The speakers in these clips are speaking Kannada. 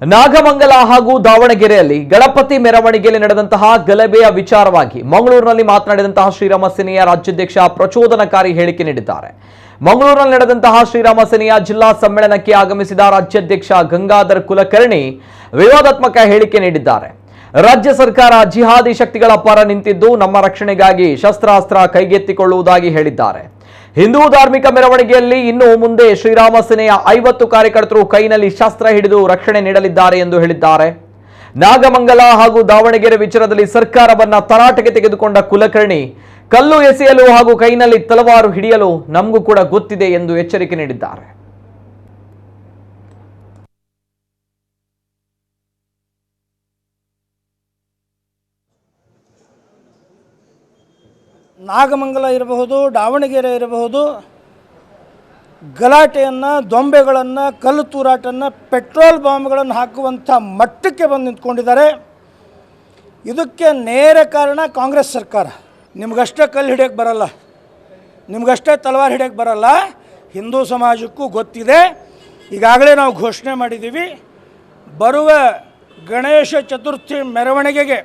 ನಾಗಮಂಗಲ ಹಾಗೂ ದಾವಣಗೆರೆಯಲ್ಲಿ ಗಣಪತಿ ಮೆರವಣಿಗೆಯಲ್ಲಿ ನಡೆದಂತಹ ಗಲಭೆಯ ವಿಚಾರವಾಗಿ ಮಂಗಳೂರಿನಲ್ಲಿ ಮಾತನಾಡಿದಂತಹ ಶ್ರೀರಾಮ ಸೇನೆಯ ರಾಜ್ಯಾಧ್ಯಕ್ಷ ಪ್ರಚೋದನಕಾರಿ ಹೇಳಿಕೆ ನೀಡಿದ್ದಾರೆ. ಮಂಗಳೂರಿನಲ್ಲಿ ನಡೆದಂತಹ ಶ್ರೀರಾಮ ಸೇನೆಯ ಜಿಲ್ಲಾ ಸಮ್ಮೇಳನಕ್ಕೆ ಆಗಮಿಸಿದ ರಾಜ್ಯಾಧ್ಯಕ್ಷ ಗಂಗಾಧರ್ ಕುಲಕರ್ಣಿ ವಿವಾದಾತ್ಮಕ ಹೇಳಿಕೆ ನೀಡಿದ್ದಾರೆ. ರಾಜ್ಯ ಸರ್ಕಾರ ಜಿಹಾದಿ ಶಕ್ತಿಗಳ ಪರ ನಿಂತಿದ್ದು ನಮ್ಮ ರಕ್ಷಣೆಗಾಗಿ ಶಸ್ತ್ರಾಸ್ತ್ರ ಕೈಗೆತ್ತಿಕೊಳ್ಳುವುದಾಗಿ ಹೇಳಿದ್ದಾರೆ. ಹಿಂದೂ ಧಾರ್ಮಿಕ ಮೆರವಣಿಗೆಯಲ್ಲಿ ಇನ್ನು ಮುಂದೆ ಶ್ರೀರಾಮ ಸೇನೆಯ ಐವತ್ತು ಕಾರ್ಯಕರ್ತರು ಕೈನಲ್ಲಿ ಶಸ್ತ್ರ ಹಿಡಿದು ರಕ್ಷಣೆ ನೀಡಲಿದ್ದಾರೆ ಎಂದು ಹೇಳಿದ್ದಾರೆ. ನಾಗಮಂಗಲ ಹಾಗೂ ದಾವಣಗೆರೆ ವಿಚಾರದಲ್ಲಿ ಸರ್ಕಾರವನ್ನ ತರಾಟೆಗೆ ತೆಗೆದುಕೊಂಡ ಕುಲಕರ್ಣಿ ಕಲ್ಲು ಎಸೆಯಲು ಹಾಗೂ ಕೈನಲ್ಲಿ ತಲವಾರು ಹಿಡಿಯಲು ನಮಗೂ ಕೂಡ ಗೊತ್ತಿದೆ ಎಂದು ಎಚ್ಚರಿಕೆ ನೀಡಿದ್ದಾರೆ. ನಾಗಮಂಗಲ ಇರಬಹುದು, ದಾವಣಗೆರೆ ಇರಬಹುದು, ಗಲಾಟೆಯನ್ನು, ದೊಂಬೆಗಳನ್ನು, ಕಲ್ಲು ತೂರಾಟನ್ನು, ಪೆಟ್ರೋಲ್ ಬಾಂಬ್ಗಳನ್ನು ಹಾಕುವಂಥ ಮಟ್ಟಕ್ಕೆ ಬಂದು ನಿಂತ್ಕೊಂಡಿದ್ದಾರೆ. ಇದಕ್ಕೆ ನೇರ ಕಾರಣ ಕಾಂಗ್ರೆಸ್ ಸರ್ಕಾರ. ನಿಮಗಷ್ಟೇ ಕಲ್ಲು ಹಿಡಿಯೋಕ್ಕೆ ಬರಲ್ಲ. ನಿಮಗಷ್ಟೇ ತಲವಾರು ಹಿಡಿಯೋಕ್ಕೆ ಬರಲ್ಲ. ಹಿಂದೂ ಸಮಾಜಕ್ಕೂ ಗೊತ್ತಿದೆ. ಈಗಾಗಲೇ ನಾವು ಘೋಷಣೆ ಮಾಡಿದ್ದೀವಿ. ಬರುವ ಗಣೇಶ ಚತುರ್ಥಿ ಮೆರವಣಿಗೆಗೆ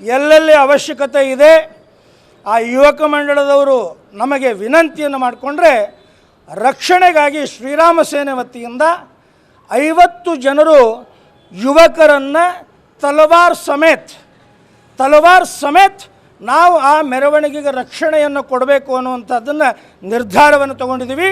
ಎಲ್ಲೆಲ್ಲಿ ಅವಶ್ಯಕತೆ ಇದೆ ಆ ಯುವಕ ಮಂಡಳದವರು ನಮಗೆ ವಿನಂತಿಯನ್ನು ಮಾಡಿಕೊಂಡ್ರೆ ರಕ್ಷಣೆಗಾಗಿ ಶ್ರೀರಾಮ ಸೇನೆ ವತಿಯಿಂದ ಐವತ್ತು ಜನರು ಯುವಕರನ್ನು ತಲವಾರ್ ಸಮೇತ್ ತಲವಾರ್ ಸಮೇತ್ ನಾವು ಆ ಮೆರವಣಿಗೆಗೆ ರಕ್ಷಣೆಯನ್ನು ಕೊಡಬೇಕು ಅನ್ನುವಂಥದ್ದನ್ನು ನಿರ್ಧಾರವನ್ನು ತಗೊಂಡಿದ್ದೀವಿ.